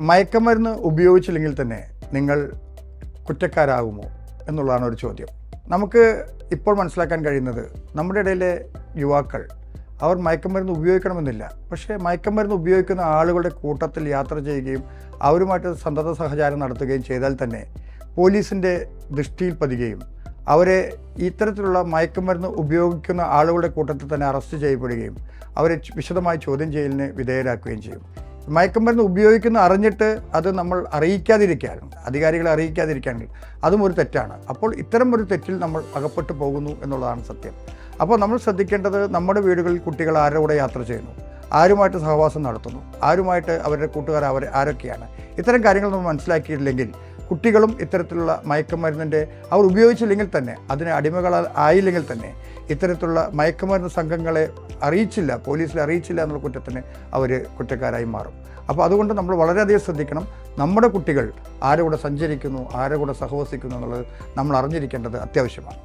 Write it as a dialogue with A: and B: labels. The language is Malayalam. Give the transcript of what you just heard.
A: മയക്കമരുന്ന് ഉപയോഗിച്ചില്ലെങ്കിൽ തന്നെ നിങ്ങൾ കുറ്റക്കാരാകുമോ എന്നുള്ളതാണ് ഒരു ചോദ്യം. നമുക്ക് ഇപ്പോൾ മനസ്സിലാക്കാൻ കഴിയുന്നത് നമ്മുടെ ഇടയിലെ യുവാക്കൾ അവർ മയക്കമരുന്ന് ഉപയോഗിക്കണമെന്നില്ല. പക്ഷേ മയക്കമരുന്ന് ഉപയോഗിക്കുന്ന ആളുകളുടെ കൂട്ടത്തിൽ യാത്ര ചെയ്യുകയും അവരുമായിട്ട് സന്തത സഹചാരം നടത്തുകയും ചെയ്താൽ തന്നെ പോലീസിന്റെ ദൃഷ്ടിയിൽ പതികയും അവരെ ഇത്തരത്തിലുള്ള മയക്കുമരുന്ന് ഉപയോഗിക്കുന്ന ആളുകളുടെ കൂട്ടത്തിൽ തന്നെ അറസ്റ്റ് ചെയ്യപ്പെടുകയും അവരെ വിശദമായി ചോദ്യം ചെയ്യലിന് വിധേയരാക്കുകയും ചെയ്യും. മയക്കുമരുന്ന് ഉപയോഗിക്കുന്ന അറിഞ്ഞിട്ട് അത് നമ്മൾ അറിയിക്കാതിരിക്കാനും അധികാരികളെ അറിയിക്കാതിരിക്കാനും അതും ഒരു തെറ്റാണ്. അപ്പോൾ ഇത്തരം ഒരു തെറ്റിൽ നമ്മൾ അകപ്പെട്ടു പോകുന്നു എന്നുള്ളതാണ് സത്യം. അപ്പോൾ നമ്മൾ ശ്രദ്ധിക്കേണ്ടത് നമ്മുടെ വീടുകളിൽ കുട്ടികൾ ആരുടെ യാത്ര ചെയ്യുന്നു? ആരുമായിട്ട് സഹവാസം നടത്തുന്നു? ആരുമായിട്ട് അവരുടെ കൂട്ടുകാർ അവർ ആരൊക്കെയാണ്? ഇത്തരം കാര്യങ്ങൾ നമ്മൾ മനസ്സിലാക്കിയില്ലെങ്കിൽ കുട്ടികളും ഇത്തരത്തിലുള്ള മയക്കുമരുന്നിന്റെ അവർ ഉപയോഗിച്ചില്ലെങ്കിൽ തന്നെ അതിന് അടിമകൾ ആയില്ലെങ്കിൽ തന്നെ ഇത്തരത്തിലുള്ള മയക്കുമരുന്ന് സംഘങ്ങളെ അറിയിച്ചില്ല പോലീസിൽ അറിയിച്ചില്ല എന്നുള്ള കുറ്റത്തിന് അവർ കുറ്റക്കാരായി മാറും. അപ്പോൾ അതുകൊണ്ട് നമ്മൾ വളരെയധികം ശ്രദ്ധിക്കണം. നമ്മുടെ കുട്ടികൾ ആരുടെ കൂടെ സഞ്ചരിക്കുന്നു ആരുടെ കൂടെ സഹവസിക്കുന്നു എന്നുള്ളത് നമ്മൾ അറിഞ്ഞിരിക്കേണ്ടത് അത്യാവശ്യമാണ്.